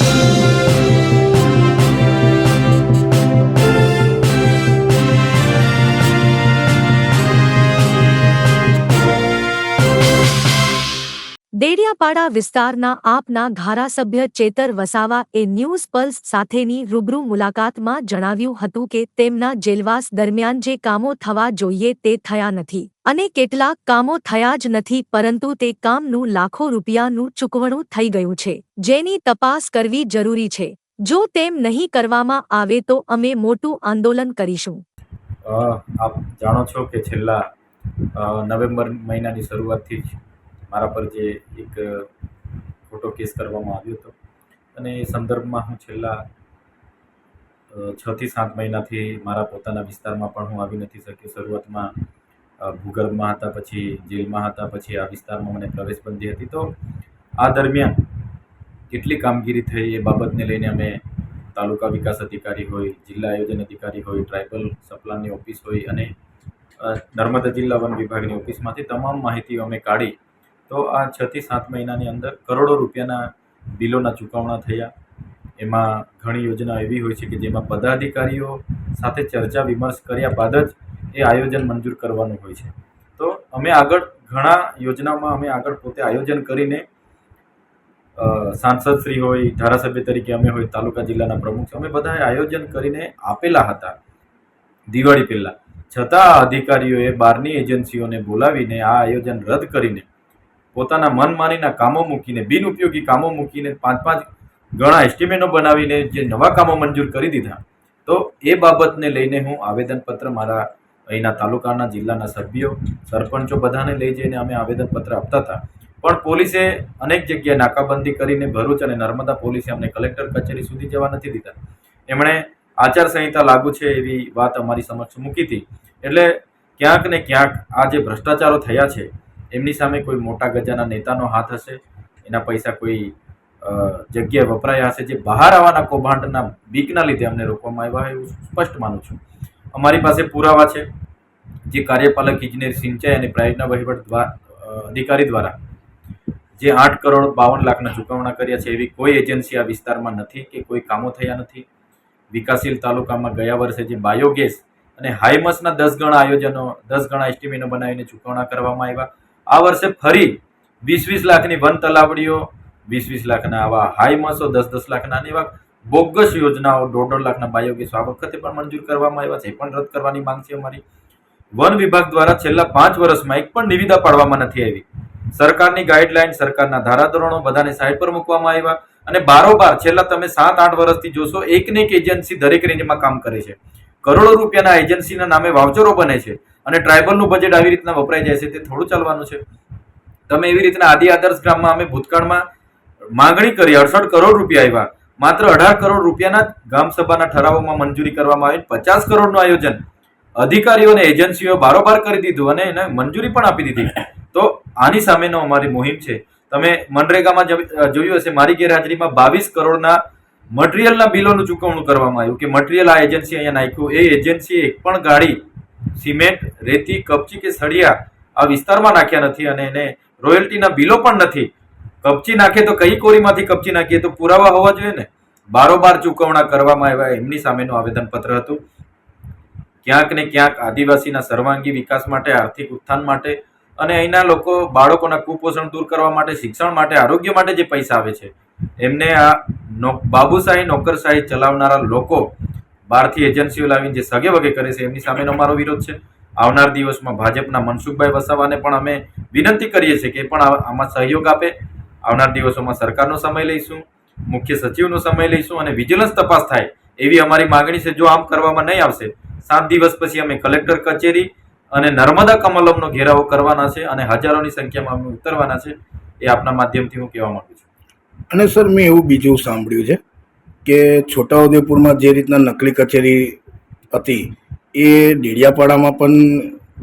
Thank you. Dediapada વિસ્તારના આપના ધારાસભ્ય ચેતર વસાવા એ ન્યૂઝ પલ્સ સાથેની રૂબરૂ મુલાકાતમાં જણાવ્યું હતું કે તેમના જેલવાસ દરમિયાન જે કામો થવા જોઈએ તે થયા નથી અને કેટલાક કામો થયા જ નથી પરંતુ તે કામનું લાખો રૂપિયાનું ચૂકવણું થઈ ગયું છે. જેની તપાસ કરવી જરૂરી છે. જો તેમ નહીં કરવામાં આવે તો અમે મોટું આંદોલન કરીશું. આપ જાણો છો કે છેલ્લા નવેમ્બર મહિનાની શરૂઆતથી મારા પર જે એક ખોટો કેસ કરવામાં આવ્યો હતો. અને એ સંદર્ભમાં હું છેલ્લા છથી સાત મહિનાથી મારા પોતાના વિસ્તારમાં પણ હું આવી નથી શક્યો. શરૂઆતમાં ભૂગર્ભમાં હતા, પછી જેલમાં હતા, પછી આ વિસ્તારમાં મને પ્રવેશબંધી હતી. તો આ દરમિયાન કેટલી કામગીરી થઈ એ બાબતને લઈને અમે તાલુકા વિકાસ અધિકારી હોય, જિલ્લા આયોજન અધિકારી હોય, ટ્રાઇબલ સપ્લાનની ઓફિસ હોય અને નર્મદા જિલ્લા વન વિભાગની ઓફિસમાંથી તમામ માહિતીઓ અમે કાઢી તો આ છ થી સાત મહિનાની અંદર કરોડો રૂપિયાના બિલોના ચૂકવણા થયા. એમાં ઘણી યોજના એવી હોય છે કે જેમાં પદાધિકારીઓ સાથે ચર્ચા વિમર્શ કર્યા બાદ જ એ આયોજન મંજૂર કરવાનું હોય છે. તો અમે આગળ ઘણા યોજનામાં અમે આગળ પોતે આયોજન કરીને સાંસદ શ્રી હોય, ધારાસભ્ય તરીકે અમે હોય, તાલુકા જિલ્લાના પ્રમુખ અમે બધાએ આયોજન કરીને આપેલા હતા દિવાળી પહેલાં. છતાં અધિકારીઓએ બહારની એજન્સીઓને બોલાવીને આ આયોજન રદ કરીને પોતાના મનમાનીના કામો મૂકીને બિનઉપયોગી કામો મૂકીને પાંચ પાંચ ઘણા એસ્ટિમેટો બનાવીને જે નવા કામો મંજૂર કરી દીધા. તો એ બાબતને લઈને હું આવેદનપત્ર મારા અહીંના તાલુકાના, જિલ્લાના સભ્યો, સરપંચો બધાને લઈ જઈને અમે આવેદનપત્ર આપતા હતા. પણ પોલીસે અનેક જગ્યાએ નાકાબંધી કરીને ભરૂચ અને નર્મદા પોલીસે અમને કલેક્ટર કચેરી સુધી જવા નથી દીધા. એમણે આચારસંહિતા લાગુ છે એવી વાત અમારી સમક્ષ મૂકી હતી. એટલે ક્યાંક ને ક્યાંક આ જે ભ્રષ્ટાચારો થયા છે એમની સામે કોઈ મોટા ગજાના નેતાનો હાથ હશે? એના પૈસા કોઈ જગ્યાએ વપરાયા હશે? જે બહાર આવવાના કૌભાંડના બીકના લીધે અમને રોકવામાં આવ્યા હોય એવું સ્પષ્ટ માનું છું. અમારી પાસે પુરાવા છે. જે કાર્યપાલક ઇજનેર સિંચાઈ અને પ્રાયોજના વહીવટ દ્વારા અધિકારી દ્વારા જે આઠ કરોડ બાવન લાખના ચૂકવણા કર્યા છે, એવી કોઈ એજન્સી આ વિસ્તારમાં નથી કે કોઈ કામો થયા નથી? વિકાસશીલ તાલુકામાં ગયા વર્ષે જે બાયોગેસ અને હાઈમસના દસ ગણા આયોજનો, દસ ગણા એસ્ટિમેટો બનાવીને ચૂકવણા કરવામાં આવ્યા. આ વર્ષે ફરી વીસ વીસ લાખની વન તલાવડીઓ વીસ વીસ લાખના આવા હાઈમસો દસ દસ લાખના એવા બોગસ યોજનાઓ દોઢ દોઢ લાખના બાયોગેસ આ વખતે પણ મંજૂર કરવામાં આવ્યા છે. એ પણ રદ કરવાની માંગ છે અમારી. વન વિભાગ દ્વારા છેલ્લા પાંચ વર્ષમાં એક પણ નિવિદા પાડવામાં નથી આવી. સરકારની ગાઈડલાઈન, સરકારના ધારાધોરણો બધાને સાઈડ પર મૂકવામાં આવ્યા અને બારોબાર છેલ્લા તમે સાત આઠ વર્ષથી જોશો, એકને એક એજન્સી દરેક રેન્જમાં કામ કરે છે. કરોડો રૂપિયાના એજન્સીના નામે વાવચરો બને છે અને ટ્રાઇબલનું બજેટ આવી રીતના વપરાઈ જાય છે તે થોડું ચાલવાનું છે. તમે એવી રીતના આદિ આદર્શ ગ્રામમાં અમે ભૂતકાળમાં માંગણી કરી, અડસઠ કરોડ રૂપિયા આવ્યા માત્ર અઢાર કરોડ રૂપિયાના ગામ સભાના ઠરાવોમાં મંજૂરી કરવામાં આવી પચાસ કરોડનું આયોજન. અધિકારીઓ અને એજન્સીઓ બારોબાર કરી દીધું અને એને મંજૂરી પણ આપી દીધી. તો આની સામેનો અમારી મુહિમ છે. તમે મનરેગામાં જોયું હશે, મારી ગેરહાજરીમાં બાવીસ કરોડના મટીરિયલના બિલોનું ચૂકવણું કરવામાં આવ્યું કે મટીરિયલ આ એજન્સી અહીંયા નાખ્યું. એ એજન્સીએ એક પણ ગાડી, સિમેન્ટ, રેતી, કપચી કે સળિયા આ વિસ્તારમાં નાખ્યા નથી અને એને રોયલ્ટીના બિલો પણ નથી. કપચી નાખે તો કઈ કોરીમાંથી કપચી નાખીએ? તો પુરાવા હોવા જોઈએ ને. બારોબાર ચૂકવણા કરવામાં આવ્યા. એમની સામેનું આવેદનપત્ર હતું. ક્યાંક ને ક્યાંક આદિવાસીના સર્વાંગી વિકાસ માટે, આર્થિક ઉત્થાન માટે અને અહીંના લોકો બાળકોના કુપોષણ દૂર કરવા માટે, શિક્ષણ માટે, આરોગ્ય માટે જે પૈસા આવે છે, એમને આ બાબુશાહી નોકરશાહી ચલાવનારા લોકો બહારથી એજન્સીઓ લાવીને જે સગે વગે કરે છે, એમની સામેનો અમારો વિરોધ છે. આવનાર દિવસમાં ભાજપના મનસુખભાઈ વસાવાને પણ અમે વિનંતી કરીએ છીએ કે પણ આમાં સહયોગ આપે. આવનાર દિવસોમાં સરકારનો સમય લઈશું, મુખ્ય સચિવનો સમય લઈશું અને વિજિલન્સ તપાસ થાય એવી અમારી માગણી છે. જો આમ કરવામાં નહીં આવશે, સાત દિવસ પછી અમે કલેક્ટર કચેરી અને નર્મદા કમલમનો ઘેરાવો કરવાના છે અને હજારોની સંખ્યામાં અમે ઉતરવાના છે એ આપના માધ્યમથી હું કહેવા માંગુ છું. અને સર, મેં એવું બીજું સાંભળ્યું છે કે છોટાઉદેપુરમાં જે રીતના નકલી કચેરી હતી, એ ડેડિયાપાડામાં પણ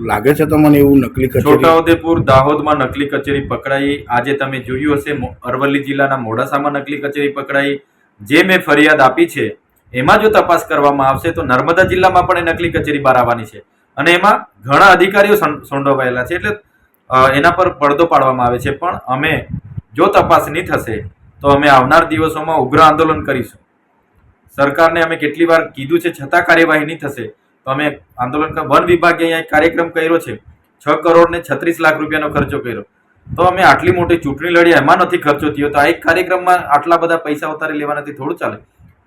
લાગે છે તમને એવું નકલી કચેરી? છોટાઉદેપુર દાહોદમાં નકલી કચેરી પકડાઈ. આજે તમે જોયું હશે અરવલ્લી જિલ્લાના મોડાસામાં નકલી કચેરી પકડાઈ. જે મેં ફરિયાદ આપી છે, એમાં જો તપાસ કરવામાં આવશે, તો નર્મદા જિલ્લામાં પણ એ નકલી કચેરી બહાર આવવાની છે. અને એમાં ઘણા અધિકારીઓ સંડોવાયેલા છે. એટલે એના પર પડદો પાડવામાં આવે છે. પણ અમે, જો તપાસ નહીં થશે તો અમે આવનાર દિવસોમાં ઉગ્ર આંદોલન કરીશું. સરકારને અમે કેટલી વાર કીધું છે, છતાં કાર્યવાહી નહીં થશે. તો અમે આંદોલન વન વિભાગે અહીંયા કાર્યક્રમ કર્યો છે. છ કરોડ ને છત્રીસ લાખ રૂપિયાનો ખર્ચો કર્યો. તો અમે આટલી મોટી ચૂંટણી લડી, એમાં નથી ખર્ચો થયો. તો આ એક કાર્યક્રમમાં આટલા બધા પૈસા ઉતારી લેવાનાથી થોડું ચાલે.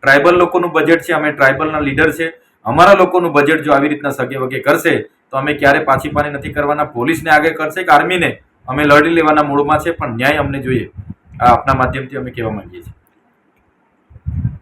ટ્રાઇબલ લોકોનું બજેટ છે, અમે ટ્રાઇબલના લીડર છે. અમારા લોકોનું બજેટ જો આવી રીતના સગે વગે કરશે, તો અમે ક્યારે પાછી પાની નથી કરવાના. પોલીસને આગળ કરશે કે આર્મીને અમે લડી લેવાના મૂળમાં છે, પણ ન્યાય અમને જોઈએ. આપના માધ્યમથી અમે કહેવા માંગીએ છીએ.